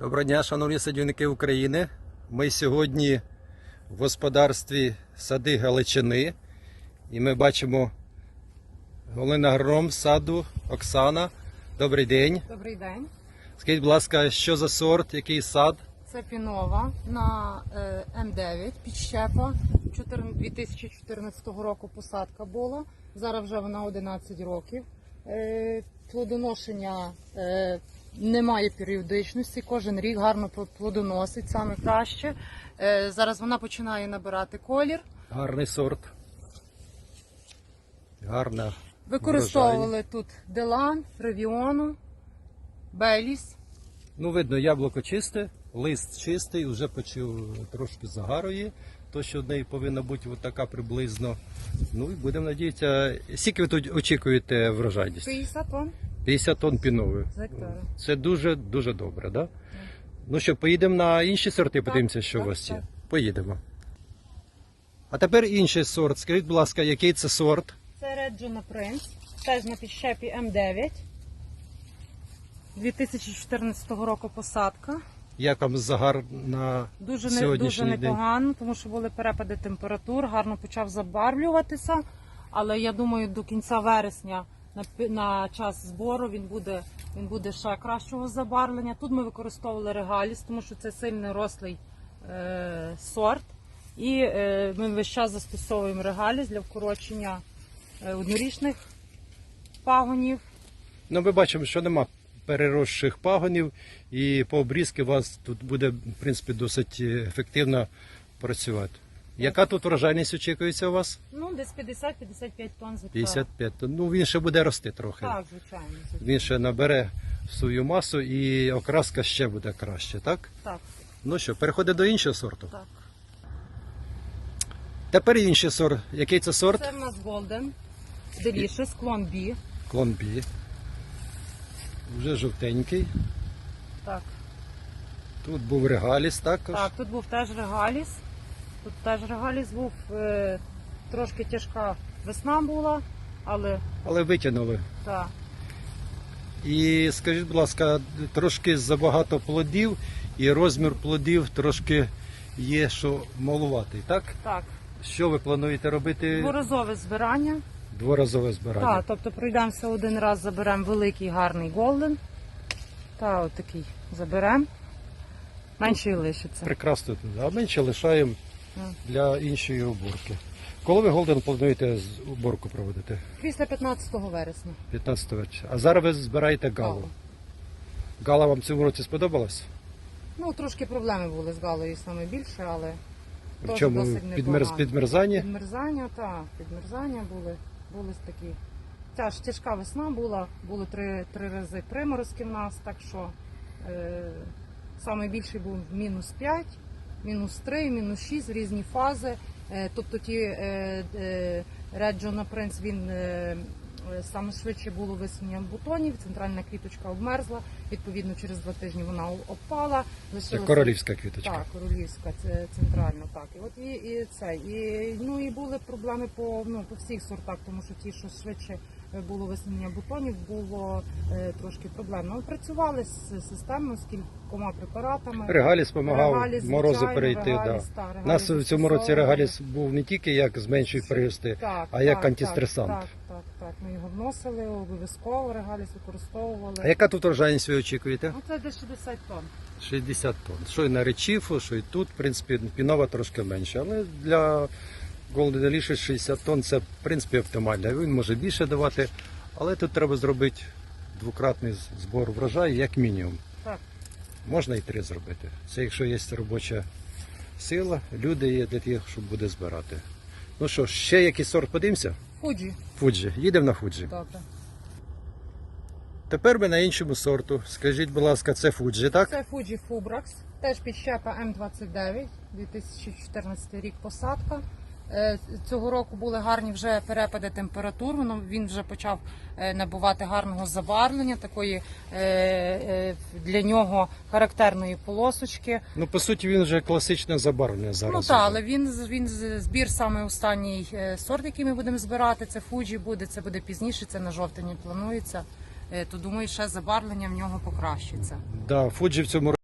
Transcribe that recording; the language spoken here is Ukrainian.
Доброго дня, шановні садівники України. Ми сьогодні в господарстві сади Галичини. І ми бачимо головний агроном саду Оксана. Добрий день. Добрий день. Скажіть, будь ласка, що за сорт, який сад? Це Пінова на е, М9 підщепа. 2014 року посадка була. Зараз вже вона 11 років. Е, плодоношення е, немає періодичності. Кожен рік гарно плодоносить, саме краще. Е, зараз вона починає набирати колір. Гарний сорт. Гарна. Використовували тут Делан, Ревіону, Беліс. Ну, видно, яблуко чисте, лист чистий, вже почав трошки загарої. То, що в неї повинна бути така приблизно. Ну і будемо надіятися. Скільки ви тут очікуєте врожайність? 50 тонн 50 тонн пінової. з гектара. Це дуже дуже добре, да? Ну що, поїдемо на інші сорти, подивимося, що у вас є. Поїдемо. А тепер інший сорт. Скажіть, будь ласка, який це сорт? Це Реджона Принц, теж на підщепі М9. 2014 року посадка. Як вам загар на Дуже, не, дуже сьогоднішній день? непогано, тому що були перепади температур, гарно почав забарвлюватися. Але я думаю, до кінця вересня на, на час збору він буде, він буде ще кращого забарвлення. Тут ми використовували регаліс, тому що це сильний рослий е, сорт. І е, ми весь час застосовуємо регаліс для вкорочення е, однорічних пагонів. Ну, ми бачимо, що нема переросших пагонів, і по обрізки у вас тут буде, в принципі, досить е, ефективно працювати. Яка тут врожайність очікується у вас? Ну, десь 50-55 тонн з гектара. 55 тонн. Ну, він ще буде рости трохи. Так, звичайно. звичайно. Він ще набере свою масу і окраска ще буде краще, так? Так, Ну що, переходимо до іншого сорту. так. Тепер інший сорт. Який це сорт? Це в нас Golden Delicious, клон B. Клон Бі. Вже жовтенький. Так, Тут був регаліс також. так, тут був теж регаліс. Тут теж регаліс був. Е, трошки тяжка весна була, але Але витягнули. так. І скажіть, будь ласка, трошки забагато плодів, і розмір плодів трошки є, що малуватий, так? Так, Що ви плануєте робити? дворазове збирання. Дворазове збирання. Так, тобто пройдемося один раз, заберемо великий гарний голден. Та от такий заберемо. Менший лишиться. Прекрасно. А менше лишаємо. Для іншої уборки. Коли ви Голден плануєте уборку проводити? Після 15 вересня. 15 вечора. А зараз ви збираєте галу. Галу. Гала вам цьому році сподобалась? Ну, трошки проблеми були з галою саме більше, але В теж чому досить підмерз, непогано. підмерзання? Підмерзання, так, підмерзання були, були такі. Тяж, тяжка весна була, було три, три рази приморозки в нас, так що е, найбільший був мінус 5, мінус 3, мінус 6, різні фази. Е, тобто ті е, е, Red він е, е, саме швидше було висунення бутонів, центральна квіточка обмерзла, відповідно через два тижні вона опала. Це королівська квіточка. так, королівська, це центральна, так. І от і, і це. І, ну, і були проблеми по, ну, по всіх сортах, тому що ті, що швидше е, було висунення бутонів, було е, трошки проблемно. Ми працювали з системою, з кількома препаратами. Регаліс допомагав Регаліс, морози звичайно, перейти. Регаліс, да. так, У нас в цьому році застосовували. регаліс був не тільки як зменшує прирости, Так, а як так, антистресант. Так, так, так. Ми його вносили, обов'язково регаліс використовували. А яка тут врожайність ви очікуєте? Ну, це десь 60 тонн. 60 тонн. Що і на речіфу, що і тут, в принципі, пінова трошки менше. Але для Golden Delicious 60 тонн це в принципі оптимально. Він може більше давати, але тут треба зробити двократний збор врожаю, як мінімум. Так. Можна і три зробити. Це якщо є робоча сила, люди є для тих, щоб буде збирати. Ну що, ще якийсь сорт подивимося? Фуджі. Фуджі. Їдемо на Фуджі. Добре. Тепер ми на іншому сорту. Скажіть, будь ласка, це Фуджі, так? Це Fuji Fubrax, теж підщепа М29, 2014 рік посадка. Е, Цього року були гарні вже перепади температур. Він вже почав е, набувати гарного забарвлення, такої е, для нього характерної полосочки. Ну, по суті, він вже класичне забарвлення зараз. Ну так, але він він збір саме останній сорт, який ми будемо збирати. Це Fuji буде. Це буде пізніше. Це на жовтені планується. То думаю, ще забарвлення в нього покращиться. Да, Фуджі в цьому